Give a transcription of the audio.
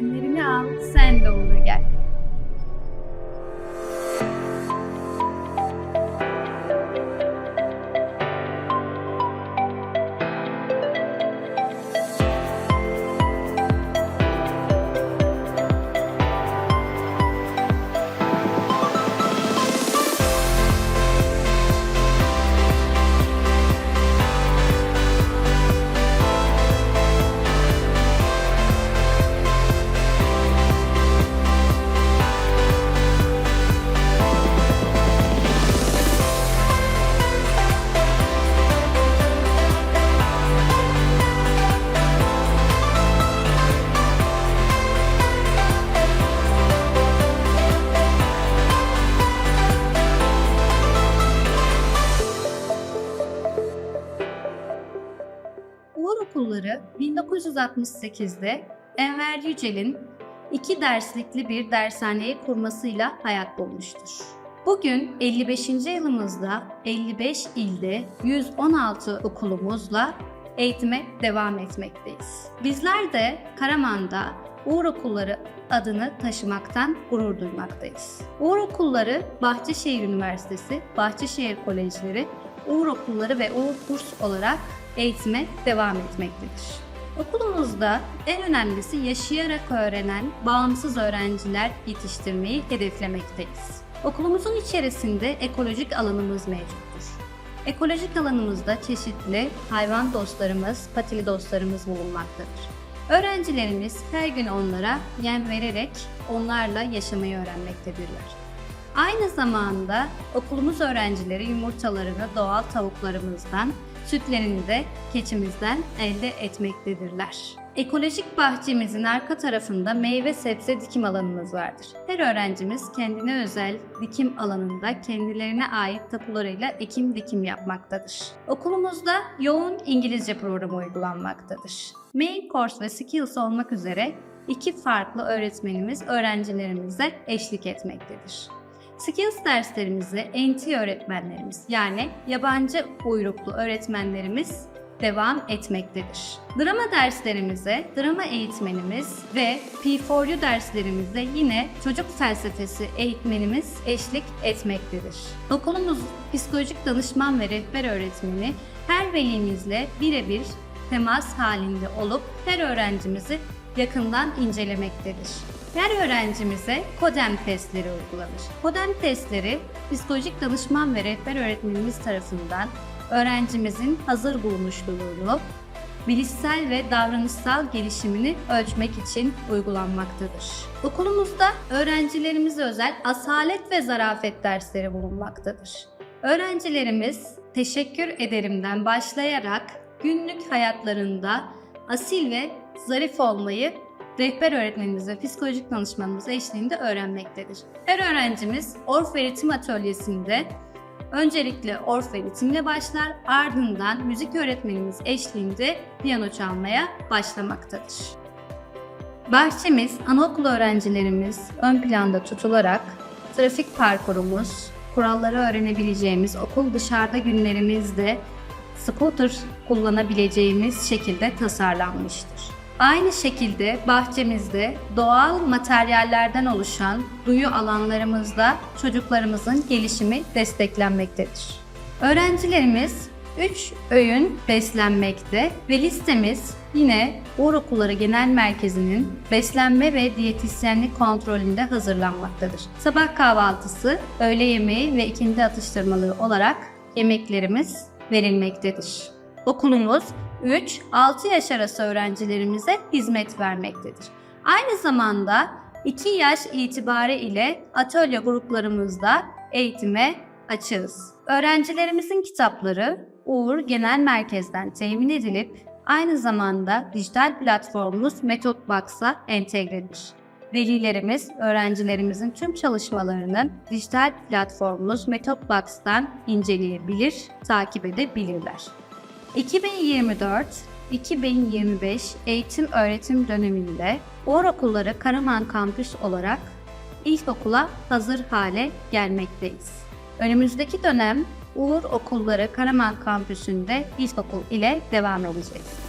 Yeğenlerini al, sen de uğra gel. Uğur Okulları 1968'de Enver Yücel'in iki derslikli bir dershaneyi kurmasıyla hayat bulmuştur. Bugün 55. yılımızda 55 ilde 116 okulumuzla eğitime devam etmekteyiz. Bizler de Karaman'da Uğur Okulları adını taşımaktan gurur duymaktayız. Uğur Okulları Bahçeşehir Üniversitesi, Bahçeşehir Kolejleri, Uğur Okulları ve Uğur Kurs olarak eğitime devam etmektedir. Okulumuzda en önemlisi yaşayarak öğrenen bağımsız öğrenciler yetiştirmeyi hedeflemekteyiz. Okulumuzun içerisinde ekolojik alanımız mevcuttur. Ekolojik alanımızda çeşitli hayvan dostlarımız, patili dostlarımız bulunmaktadır. Öğrencilerimiz her gün onlara yem vererek onlarla yaşamayı öğrenmektedirler. Aynı zamanda okulumuz öğrencileri yumurtalarını doğal tavuklarımızdan, sütlerini de keçimizden elde etmektedirler. Ekolojik bahçemizin arka tarafında meyve sebze dikim alanımız vardır. Her öğrencimiz kendine özel dikim alanında kendilerine ait tapularıyla ekim dikim yapmaktadır. Okulumuzda yoğun İngilizce programı uygulanmaktadır. Main Course ve Skills olmak üzere iki farklı öğretmenimiz öğrencilerimize eşlik etmektedir. Skills derslerimizi NT öğretmenlerimiz yani yabancı uyruklu öğretmenlerimiz devam etmektedir. Drama derslerimize drama eğitmenimiz ve P4U derslerimize yine çocuk felsefesi eğitmenimiz eşlik etmektedir. Okulumuz psikolojik danışman ve rehber öğretmeni her velimizle birebir temas halinde olup her öğrencimizi yakından incelemektedir. Her öğrencimize KODEM testleri uygulanır. KODEM testleri psikolojik danışman ve rehber öğretmenimiz tarafından öğrencimizin hazır bulunuşluluğunu, bilişsel ve davranışsal gelişimini ölçmek için uygulanmaktadır. Okulumuzda öğrencilerimize özel asalet ve zarafet dersleri bulunmaktadır. Öğrencilerimiz teşekkür ederimden başlayarak günlük hayatlarında asil ve zarif olmayı rehber öğretmenimiz ve psikolojik danışmanımız eşliğinde öğrenmektedir. Her öğrencimiz Orf ve Ritim Atölyesi'nde öncelikle Orf ve Ritimle başlar, ardından müzik öğretmenimiz eşliğinde piyano çalmaya başlamaktadır. Bahçemiz, anaokulu öğrencilerimiz ön planda tutularak trafik parkurumuz, kuralları öğrenebileceğimiz okul dışarıda günlerimizde scooter kullanabileceğimiz şekilde tasarlanmıştır. Aynı şekilde bahçemizde doğal materyallerden oluşan duyu alanlarımızda çocuklarımızın gelişimi desteklenmektedir. Öğrencilerimiz 3 öğün beslenmekte ve listemiz yine Uğur Okulları Genel Merkezi'nin beslenme ve diyetisyenlik kontrolünde hazırlanmaktadır. Sabah kahvaltısı, öğle yemeği ve ikindi atıştırmalığı olarak yemeklerimiz verilmektedir. Okulumuz 3-6 yaş arası öğrencilerimize hizmet vermektedir. Aynı zamanda 2 yaş itibarı ile atölye gruplarımızda eğitime açığız. Öğrencilerimizin kitapları Uğur Genel Merkez'den temin edilip aynı zamanda dijital platformumuz Metodbox'a entegredir. Velilerimiz, öğrencilerimizin tüm çalışmalarını dijital platformumuz Metodbox'tan inceleyebilir, takip edebilirler. 2024-2025 eğitim öğretim döneminde Uğur Okulları Karaman Kampüs olarak ilkokula hazır hale gelmekteyiz. Önümüzdeki dönem Uğur Okulları Karaman Kampüsü'nde ilkokul ile devam edeceğiz.